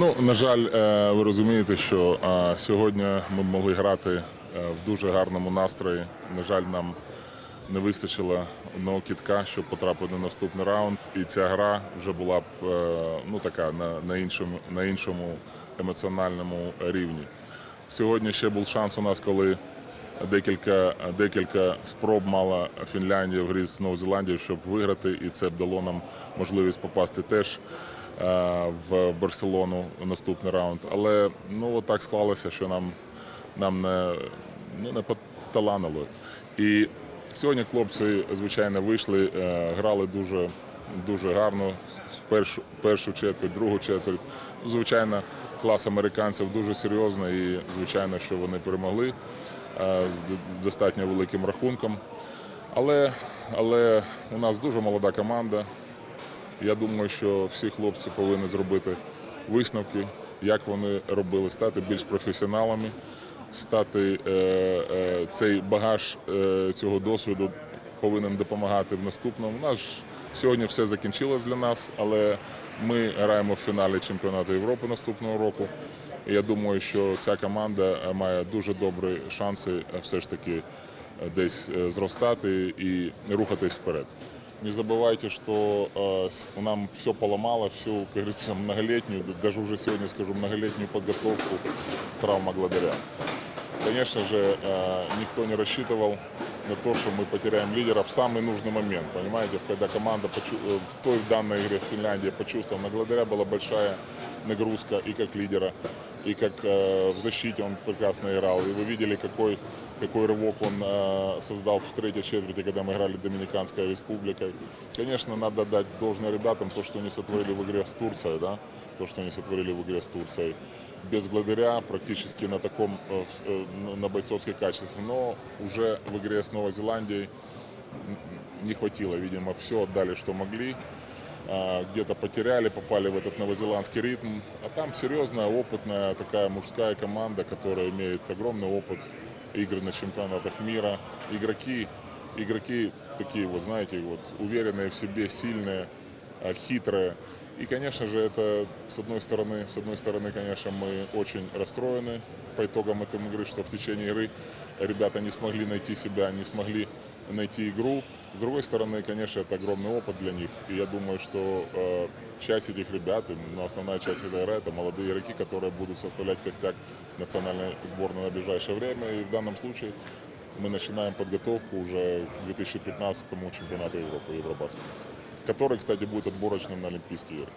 Ну, на жаль, е, ви розумієте, що е, сьогодні ми могли грати е, в дуже гарному настрої. На жаль, нам не вистачило одного кітка, щоб потрапити на наступний раунд. І ця гра вже була б ну, така на, на, іншому, на іншому емоціональному рівні. Сьогодні ще був шанс у нас, коли декілька, декілька спроб мала Фінляндія в грі з Новою Зеландією, щоб виграти, і це б дало нам можливість попасти теж в Барселону наступний раунд. Але ну так склалося, що нам, нам не, ну, не поталанило. І сьогодні хлопці, звичайно, вийшли, е, грали дуже, дуже гарно. Першу, першу четверть, другу четверть. Звичайно, клас американців дуже серйозний і звичайно, що вони перемогли е, з достатньо великим рахунком. Але, але у нас дуже молода команда. Я думаю, що всі хлопці повинні зробити висновки, як вони робили, стати більш професіоналами, стати е, е, цей багаж е, цього досвіду повинен допомагати в наступному. У нас сьогодні все закінчилось для нас, але ми граємо в фіналі чемпіонату Європи наступного року. І я думаю, що ця команда е, має дуже добрі шанси е, все ж таки е, десь зростати і рухатись вперед Не забывайте, что э, с- нам все поломало, всю, как говорится, многолетнюю, д- даже уже сегодня скажу, многолетнюю подготовку травма Гладаря. Конечно же, э, никто не рассчитывал на то, что мы потеряем лидера в самый нужный момент. Понимаете, когда команда почу- э, в той в данной игре в Финляндии почувствовала, на Гладаря была большая нагрузка и как лидера, И как э, в защите он прекрасно играл. И вы видели, какой, какой рывок он э, создал в третьей четверти, когда мы играли Доминиканской республикой. Конечно, надо дать должное ребятам то, что они сотворили в игре с Турцией, да, то, что они сотворили в игре с Турцией. Без Гладаря практически на таком, э, э, на- бойцовской качестве, но уже в игре с Новой Зеландией не хватило, видимо, все отдали, что могли. А, Где-то потеряли, попали в этот новозеландский ритм. А там серьезная, опытная такая мужская команда, которая имеет огромный опыт игр на чемпионатах мира. Игроки, игроки такие вот, знаете, вот уверенные в себе, сильные, а, хитрые. И, конечно же, это с одной стороны, с одной стороны, конечно, мы очень расстроены по итогам этой игры, что в течение игры ребята не смогли найти себя, не смогли найти игру. С другой стороны, конечно, это огромный опыт для них. И я думаю, что э, часть этих ребят, и, ну, основная часть игры, это молодые игроки, которые будут составлять костяк национальной сборной на ближайшее время. И в данном случае мы начинаем подготовку уже к 2015 чемпионату Европы, Евробаскета, который, кстати, будет отборочным на Олимпийские игры.